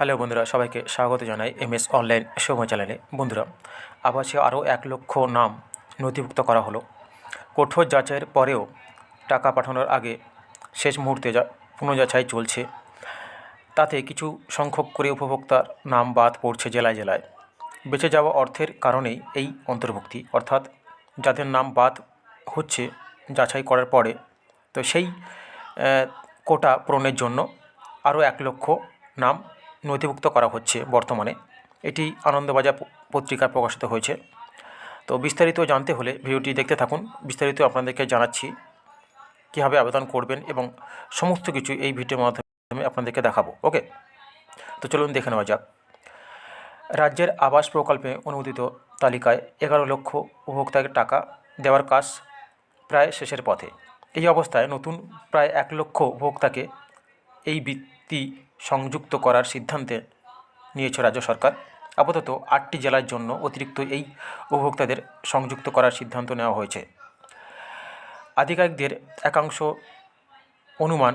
Hello বন্ধুরা, সবাইকে স্বাগত জানাই এম এস অনলাইন সময় চ্যানেলে। বন্ধুরা, আবাসে আরও এক লক্ষ নাম নথিভুক্ত করা হলো। কঠোর যাচাইয়ের পরেও টাকা পাঠানোর আগে শেষ মুহূর্তে যা পুনর্যাচাই চলছে। তাতে কিছু সংখ্যক করে উপভোক্তার নাম বাদ পড়ছে জেলায় জেলায়। বেঁচে যাওয়া অর্থের কারণেই এই অন্তর্ভুক্তি। অর্থাৎ যাদের নাম বাদ হচ্ছে যাচাই করার পরে, তো সেই কোটা পূরণের জন্য আরও এক লক্ষ নাম নথিভুক্ত করা হচ্ছে বর্তমানে। এটি আনন্দবাজার পত্রিকায় প্রকাশিত হয়েছে। তো বিস্তারিত জানতে হলে ভিডিওটি দেখতে থাকুন। বিস্তারিত আপনাদেরকে জানাচ্ছি কীভাবে আবেদন করবেন এবং সমস্ত কিছু এই ভিডিওর মাধ্যমে আপনাদেরকে দেখাবো। ওকে? তো চলুন দেখে নেওয়া যাক। রাজ্যের আবাস প্রকল্পে অনুমোদিত তালিকায় এগারো লক্ষ উপভোক্তাকে টাকা দেওয়ার কাজ প্রায় শেষের পথে। এই অবস্থায় নতুন প্রায় এক লক্ষ উপভোক্তাকে এই বৃত্তি সংযুক্ত করার সিদ্ধান্তে নিয়েছে রাজ্য সরকার। আপাতত আটটি জেলার জন্য অতিরিক্ত এই উপভোক্তাদের সংযুক্ত করার সিদ্ধান্ত নেওয়া হয়েছে। আধিকারিকদের একাংশ অনুমান,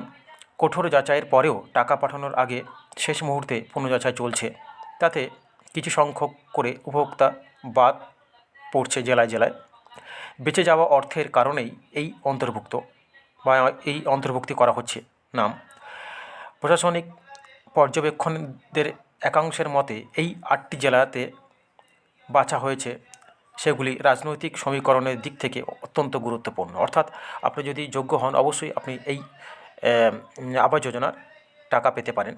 কঠোর যাচাইয়ের পরেও টাকা পাঠানোর আগে শেষ মুহূর্তে পুনর্যাচাই চলছে। তাতে কিছু সংখ্যক করে উপভোক্তা বাদ পড়ছে জেলায় জেলায়। বেঁচে যাওয়া অর্থের কারণেই এই অন্তর্ভুক্ত বা এই অন্তর্ভুক্তি করা হচ্ছে। নাম প্রশাসনিক পর্যবেক্ষণদের একাংশের মতে, এই আটটি জেলাতে বাছা হয়েছে সেগুলি রাজনৈতিক সমীকরণের দিক থেকে অত্যন্ত গুরুত্বপূর্ণ। অর্থাৎ আপনি যদি যোগ্য হন, অবশ্যই আপনি এই আবাস যোজনার টাকা পেতে পারেন।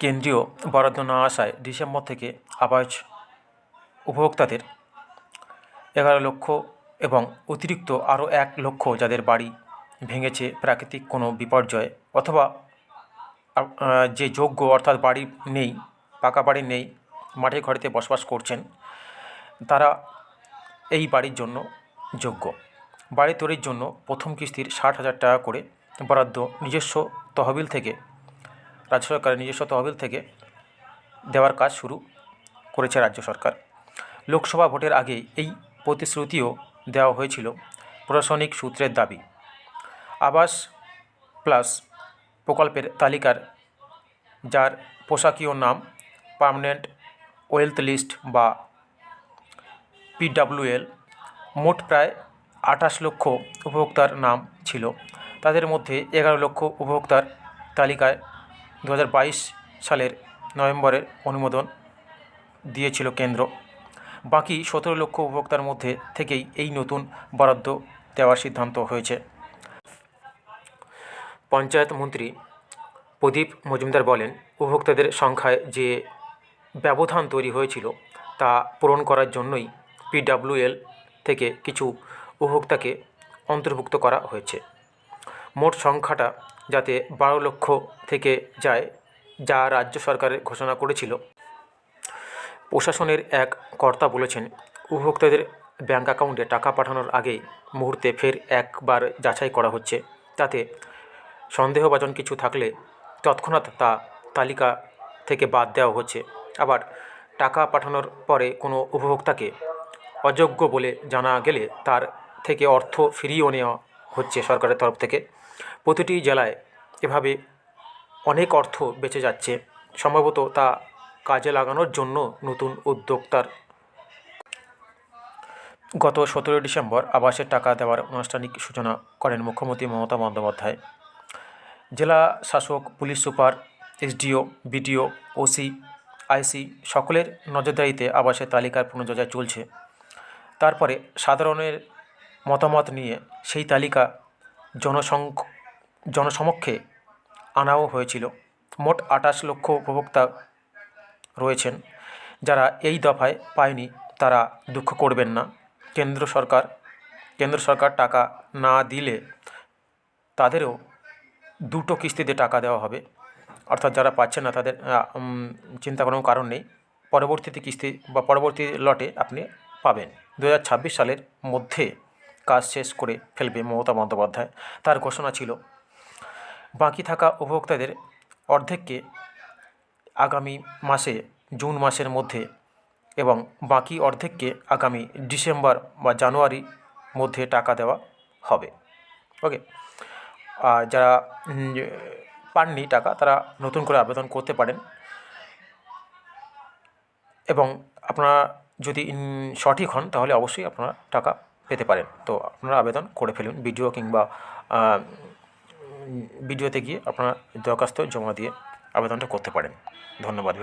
কেন্দ্রীয় বরাদ্দ না আসায় ডিসেম্বর থেকে আবাস উপভোক্তাদের এগারো লক্ষ এবং অতিরিক্ত আরও এক লক্ষ যাদের বাড়ি ভেঙেছে প্রাকৃতিক কোনো বিপর্যয় অথবা যে যোগ্য অর্থাৎ বাড়ি নেই, পাকা বাড়ি নেই, মাঠে ঘরেতে বসবাস করছেন, তারা এই বাড়ির জন্য যোগ্য। বাড়ি তৈরির জন্য প্রথম কিস্তির ষাট হাজার টাকা করে বরাদ্দ নিজস্ব তহবিল থেকে, রাজ্য সরকারের নিজস্ব তহবিল থেকে দেওয়ার কাজ শুরু করেছে রাজ্য সরকার। লোকসভা ভোটের আগে এই প্রতিশ্রুতিও দেওয়া হয়েছিল প্রশাসনিক সূত্রের দাবি। আবাস প্লাস প্রকল্পের তালিকার, যার পোশাকীয় নাম পার্মানেন্ট ওয়েলথ লিস্ট বা পিডাব্লিউএল, মোট প্রায় আঠাশ লক্ষ উপভোক্তার নাম ছিল। তাদের মধ্যে এগারো লক্ষ উপভোক্তার তালিকায় দু হাজার বাইশ সালের নভেম্বরের অনুমোদন দিয়েছিল কেন্দ্র। বাকি সতেরো লক্ষ উপভোক্তার মধ্যে থেকেই এই নতুন বরাদ্দ দেওয়ার সিদ্ধান্ত হয়েছে। পঞ্চায়েত মন্ত্রী প্রদীপ মজুমদার বলেন, উপভোক্তাদের সংখ্যায় যে ব্যবধান তৈরি হয়েছিল তা পূরণ করার জন্যই পিডাব্লিউএল থেকে কিছু উপভোক্তাকে অন্তর্ভুক্ত করা হয়েছে। মোট সংখ্যাটা যাতে বারো লক্ষ থেকে যায়, যা রাজ্য সরকারের ঘোষণা করেছিল। প্রশাসনের এক কর্তা বলেছেন, উপভোক্তাদের ব্যাঙ্ক অ্যাকাউন্টে টাকা পাঠানোর আগেই মুহূর্তে ফের একবার যাচাই করা হচ্ছে। তাতে সন্দেহভাজন কিছু থাকলে তৎক্ষণাৎ তা তালিকা থেকে বাদ দেওয়া হচ্ছে। আবার টাকা পাঠানোর পরে কোনো উপভোক্তাকে অযোগ্য বলে জানা গেলে তার থেকে অর্থ ফিরিয়েও নেওয়া হচ্ছে সরকারের তরফ থেকে। প্রতিটি জেলায় এভাবে অনেক অর্থ বেঁচে যাচ্ছে। সম্ভবত তা কাজে লাগানোর জন্য নতুন উদ্যোক্তার। গত সতেরোই ডিসেম্বর আবাসের টাকা দেওয়ার আনুষ্ঠানিক সূচনা করেন মুখ্যমন্ত্রী মমতা বন্দ্যোপাধ্যায়। জেলা শাসক, police super, SDO, BDO, OC, IC সকলের নজরদারিতে আবাসের তালিকার পুনর্যাচাই চলছে। তারপরে সাধারণের মতামত নিয়ে সেই তালিকা জনসংখ, জনসমক্ষে আনাও হয়েছিল। মোট আঠাশ লক্ষ উপভোক্তা রয়েছেন। যারা এই দফায় পায়নি তারা দুঃখ করবেন না। কেন্দ্র সরকার কেন্দ্র সরকার টাকা না দিলে তাদেরও দুটো কিস্তিতে টাকা দেওয়া হবে। অর্থাৎ যারা পাচ্ছেন না তাদের চিন্তা করার কারণ নেই। পরবর্তীতে কিস্তি বা পরবর্তী লটে আপনি পাবেন। দু হাজার ছাব্বিশ সালের মধ্যে কাজ শেষ করে ফেলবে মমতা বন্দ্যোপাধ্যায়। তার ঘোষণা ছিল, বাকি থাকা উপভোক্তাদের অর্ধেককে আগামী মাসে, জুন মাসের মধ্যে এবং বাকি অর্ধেককে আগামী ডিসেম্বর বা জানুয়ারি মধ্যে টাকা দেওয়া হবে। ওকে। যারা পাননি টাকা, তারা নতুন করে আবেদন করতে পারেন। এবং আপনারা যদি সঠিক হন, তাহলে অবশ্যই আপনারা টাকা পেতে পারেন। তো আপনারা আবেদন করে ফেলুন, ভিডিও কিংবা ভিডিওতে গিয়ে আপনারা দরখাস্ত জমা দিয়ে আবেদনটা করতে পারেন। ধন্যবাদ।